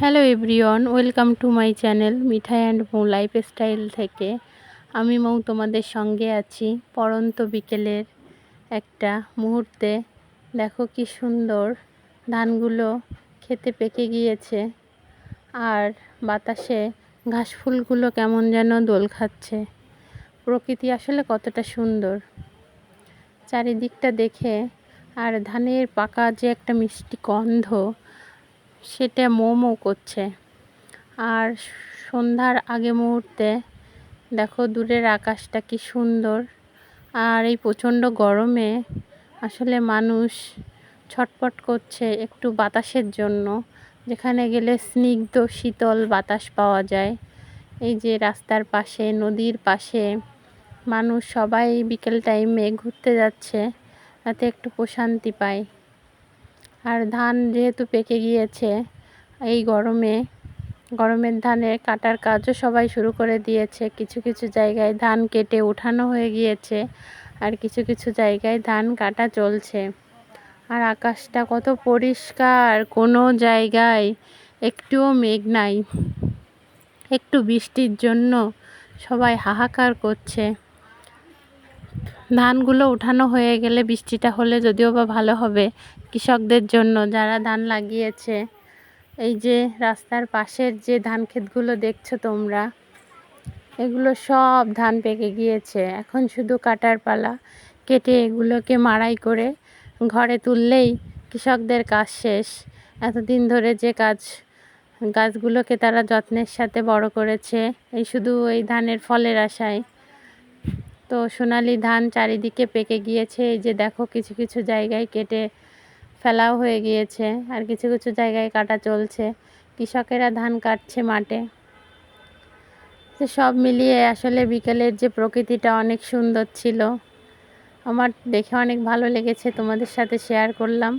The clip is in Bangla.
Hello everyone, welcome to my channel Mithai and Mou lifestyle থেকে। আমি মৌ তোমাদের সঙ্গে আছি পরন্ত বিকেলের একটা মুহূর্তে। দেখো কি সুন্দর ধানগুলো খেতে পেকে গিয়েছে আর বাতাসে ঘাস ফুলগুলো কেমন যেন দোল খাচ্ছে। প্রকৃতি আসলে কতটা সুন্দর। চারিদিকটা দেখে আর ধানের পাকা যে একটা মিষ্টি গন্ধ সেটা মোমো করছে। আর সন্ধ্যার আগে মুহূর্তে, দেখো দূরের আকাশটা কি সুন্দর। আর এই প্রচণ্ড গরমে আসলে মানুষ ছটপট করছে একটু বাতাসের জন্য। যেখানে গেলে স্নিগ্ধ, শীতল বাতাস পাওয়া যায়। এই যে রাস্তার পাশে, নদীর পাশে, মানুষ সবাই বিকেল টাইমে ঘুরতে যাচ্ছে। তাতে একটু প্রশান্তি পায়। আর ধান যেহেতু পেকে গিয়েছে, এই গরমে, গরমের ধানে কাটার কাজও সবাই শুরু করে দিয়েছে। কিছু কিছু জায়গায় ধান কেটে উঠানো হয়ে গিয়েছে আর কিছু কিছু জায়গায় ধান কাটা চলছে। আর আকাশটা কত পরিষ্কার, কোনো জায়গায় একটুও মেঘ নাই। একটু বৃষ্টির জন্য সবাই হাহাকার করছে। ধানগুলো উঠানো হয়ে গেলে বৃষ্টিটা হলে যদিও বা ভালো হবে কৃষকদের জন্য যারা ধান লাগিয়েছে। এই যে রাস্তার পাশের যে ধান ক্ষেতগুলো দেখছ তোমরা, এগুলো সব ধান পেকে গিয়েছে। এখন শুধু কাটার পালা, কেটে এগুলোকে মাড়াই করে ঘরে তুললেই কৃষকদের কাজ শেষ। এতদিন ধরে যে কাজ, গাছগুলোকে তারা যত্নের সাথে বড় করেছে, এই শুধু এই ধানের ফলের আশায়। তো সোনালি ধান চারিদিকে পেকে গিয়েছে, এই যে দেখো কিছু কিছু জায়গায় কেটে ফেলাও হয়ে গিয়েছে আর কিছু কিছু জায়গায় কাটা চলছে। কৃষকেরা ধান কাটছে মাঠে। তো সব মিলিয়ে আসলে বিকেলের যে প্রকৃতিটা অনেক সুন্দর ছিল। আমার দেখে অনেক ভালো লেগেছে, তোমাদের সাথে শেয়ার করলাম।